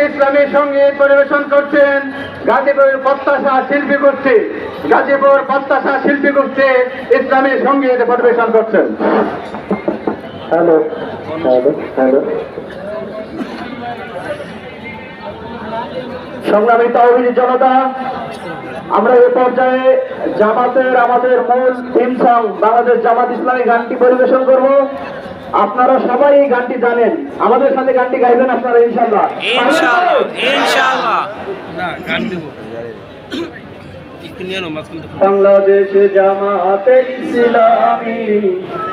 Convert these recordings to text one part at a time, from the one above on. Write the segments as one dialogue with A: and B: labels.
A: একটি ইসলামী সংগীত পরিবেশন করছেন গাজীপুর প্রত্যাশা শিল্পী গোষ্ঠী। গাজীপুর প্রত্যাশা শিল্পী গোষ্ঠী ইসলামী সংগীত পরিবেশন করছেন। Hello hello hello. সংগ্রামী তহবিলি জনতা, আমরা এ পর্যায়ে জামাতের, আমাদের মূল থিম সং বাংলাদেশ জামাত ইসলামী গানটি পরিবেশন করব। আপনারা সবাই এই গানটি জানেন। আমাদের সাথে গানটি গাইবেন আপনারা ইনশাল্লাহ
B: ইনশাআল্লাহ ইনশাআল্লাহ। না গান দেব। একটু নিয়ে নাও মাঝখান
A: জামাতে ইসলামী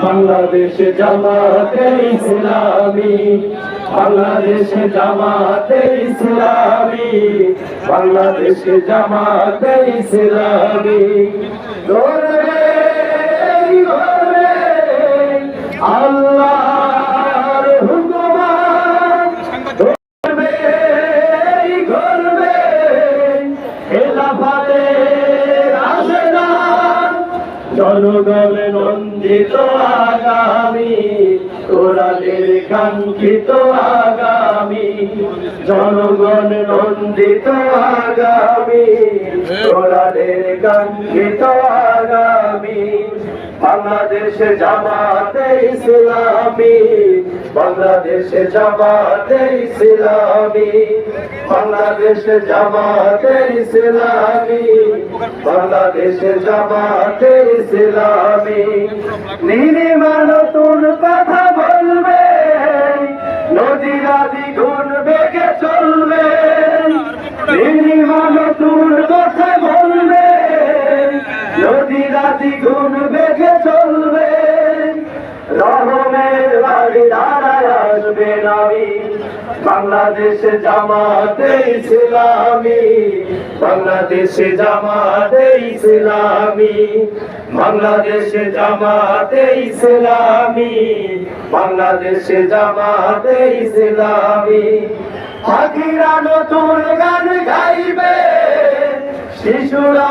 A: বাংলাদেশে জামাতে ইসলামী বাংলাদেশে জামাতে ইসলামী বাংলাদেশ জামাতে ইসলামী। জনগণে নন্দিত আগামী তোরাদের কাঙ্ক্ষিত আগামী। জনগণ নন্দিত আগামী তোরাদের কাঙ্ক্ষিত আগামী। বাংলাদেশে জামাতে ইসলামী, বাংলাদেশে জামাতে ইসলামী, বাংলাদেশে জামাতে ইসলামী, বাংলাদেশে জামাতে ইসলামী। নীলিমা নতুন কথা বলবে নদীরা দ্বিগুণ বেগে চলবে বেগে চলবে। রহমের বাড়ি দাঁড়ায় আসবে নামি। বাংলাদেশে জামাতে ইসলামী বাংলাদেশে জামাতে ইসলামী বাংলাদেশে জামাতে ইসলামী বাংলাদেশে জামাতে ইসলামী পাখিরা নতুন গান গাইবে, শিশুরা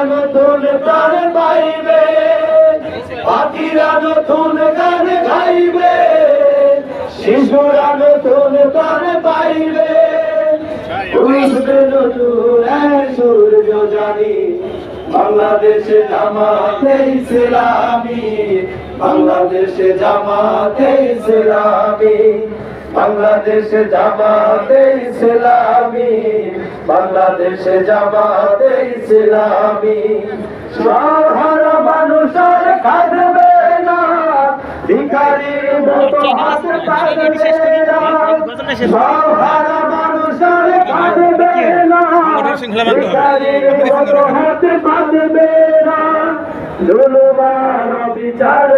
A: পাখিরা নতুন গান গাইবে শিশুরা নতুন প্রাণ পাইবে সূর্য জানি। বাংলাদেশে জামাতে ইসলামী, বাংলাদেশে জামাতে ইসলামী, বাংলাদেশে জামাতে ইসলামী, বাংলাদেশে জামাতে ইসলামী। সাধারণ পাতবে না। জুলুমান বিচার